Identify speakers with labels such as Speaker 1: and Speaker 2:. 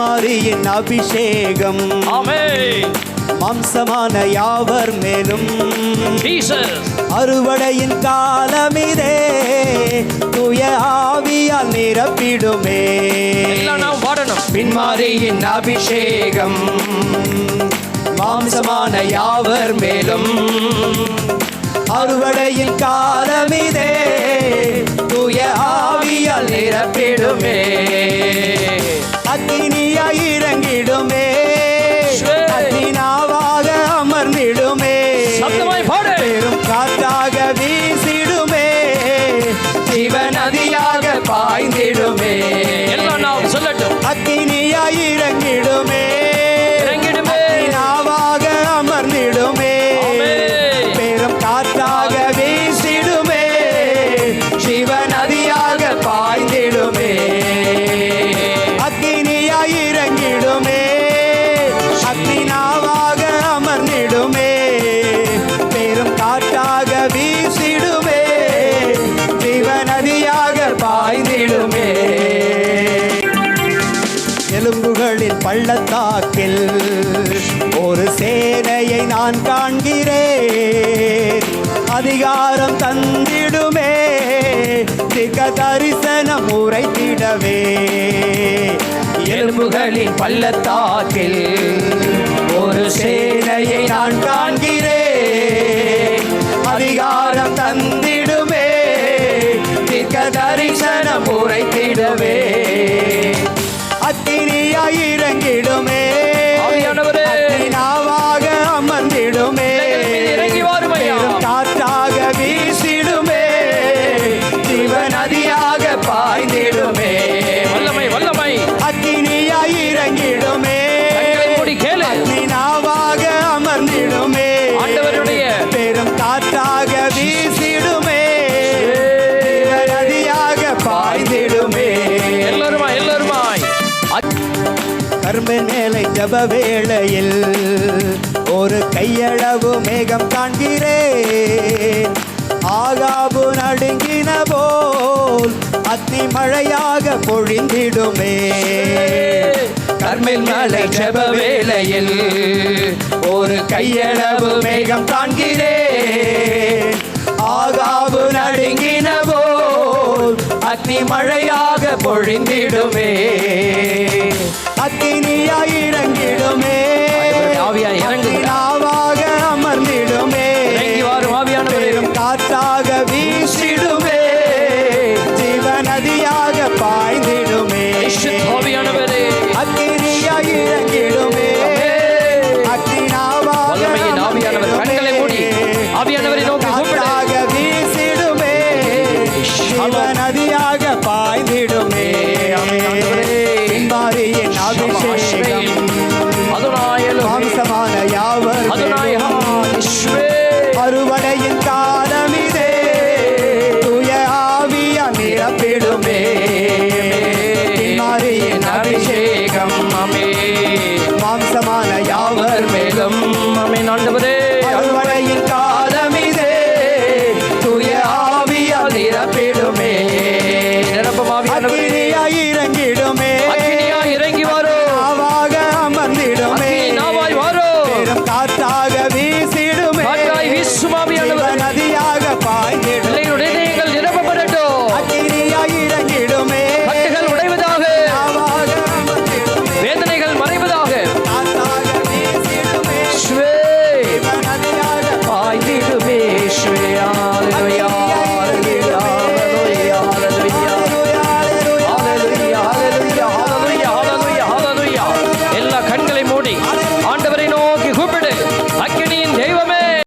Speaker 1: பின்மாரியின் அபிஷேகம். மாம்சமான யாவர் மேலும்? அறுவடையின் காலமிதே தூய ஆவியால் நிரப்பிடுமே.
Speaker 2: நாம் பாடணும்
Speaker 1: பின்மாரியின் அபிஷேகம். மாம்சமான யாவர் மேலும்? அறுவடையின் காலமிதே தூய ஆவியால் நிரப்பிடுமே. அக்கினியாய் பள்ளத்தாக்கில் ஒரு சேனையை நான் காண்கிறேன். அதிகாரம் தந்திடுமே திக தரிசனம் உரைத்திடவே. எலும்புகளின் பள்ளத்தாக்கில் ஒரு சேனையை நான் காண்கிறேன். அதிகாரம் தந்திடுமே திக தரிசனம் உரைத்திடவே. அத்தினியாய் இறங்கிடுமே. ஜப வேளையில் ஒரு கையளவு மேகம் காண்கிறேன். ஆகாபு நடுங்கின போல் அத்தி மழையாக பொழிந்திடுமே. கர்மில் மலை ஜப வேளையில் ஒரு கையளவு மேகம் காண்கிறேன். ஆகாபு நடுங்கின போல் அத்தி மழையாக பொழிந்திடுமே. அக்கினியாய் இறங்கிடுமே.
Speaker 2: ஆவியாய் இறங்குங்க.
Speaker 1: அக்கினாவாக அமர்ந்திடுமே.
Speaker 2: இறங்கி வாரும் ஆவியானவரே.
Speaker 1: பெரும் காற்றாக வீசிடுமே. ஜீவ நதியாக பாய்ந்திடுமே
Speaker 2: ஆவியானவரே.
Speaker 1: அக்கினியாய் இறங்கிடுமே. அக்கினாவாக
Speaker 2: ஆவியானவர் கண்களை மூடி. ஆவியானவரை நோக்கி கூப்பிடு
Speaker 1: மாம்சமான யாவர் அறுவடையின் காலமிதே தூய ஆவியா நிரப்பிடுமே. பின்மாரியின் அபிஷேகம்.
Speaker 2: அமே
Speaker 1: மாம்சமான யாவர் மேலும்
Speaker 2: அமேன். ஆண்டவரே.